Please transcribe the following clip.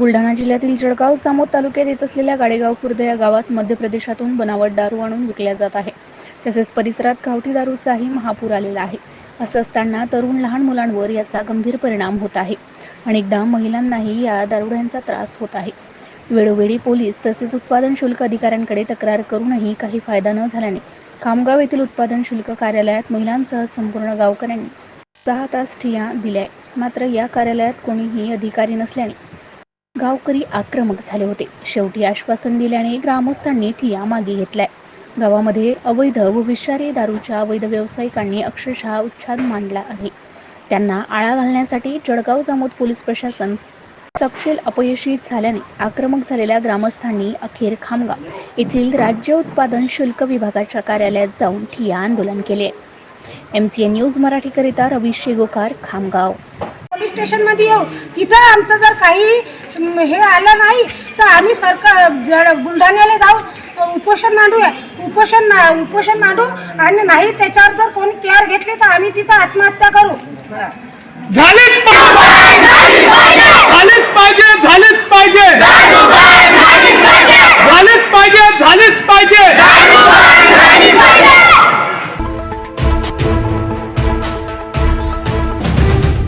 बुलढाणा जिल्ह्यातील जळगाव जामोद तालुक्यात येत असलेल्या गाडेगाव खुर्द या गावात मध्य प्रदेशातून बनावट दारू आणून विकल्या जात आहे. तसेच परिसरात गावठी दारूचाही महापूर आलेला आहे. असं असताना तरुण लहान मुलांवर याचा गंभीर परिणाम होत आहे. अनेकदा महिलांनाही या दारुड्यांचा त्रास होत आहे. वेळोवेळी पोलीस तसेच उत्पादन शुल्क अधिकाऱ्यांकडे तक्रार करूनही काही फायदा न झाल्याने खामगाव येथील उत्पादन शुल्क कार्यालयात महिलांसह संपूर्ण गावकऱ्यांनी सहा तास ठिया दिल्या मात्र या कार्यालयात कोणीही अधिकारी नसल्याने गावकरी आक्रमक झाले होते. शेवटी आश्वासन दिल्याने ग्रामस्थांनी ठिया मागे घेतलाय. गावामध्ये अवैध व विषारी दारूच्या अवैध व्यावसायिकांनी अक्षरशः उच्छाद मांडला आहे. त्यांना आळा घालण्यासाठी जळगाव जामोद पोलीस प्रशासन सपशेल अपयशी झाल्याने आक्रमक झालेल्या ग्रामस्थांनी अखेर खामगाव येथील राज्य उत्पादन शुल्क विभागाच्या कार्यालयात जाऊन ठिया आंदोलन केले. एम सी एन न्यूज मराठीकरिता रवी शेगोकार खामगाव. पोलीस स्टेशनमध्ये येऊ. तिथं आमचं जर काही हे आलं नाही तर आम्ही सरकार बुलढाण्याला जाऊ उपोषण मांडूया. उपोषण उपोषण मांडू आणि नाही त्याच्यावर जर कोणी केअर घेतली तर आम्ही तिथं आत्महत्या करू. झालेच पाहिजे. झालेच पाहिजे.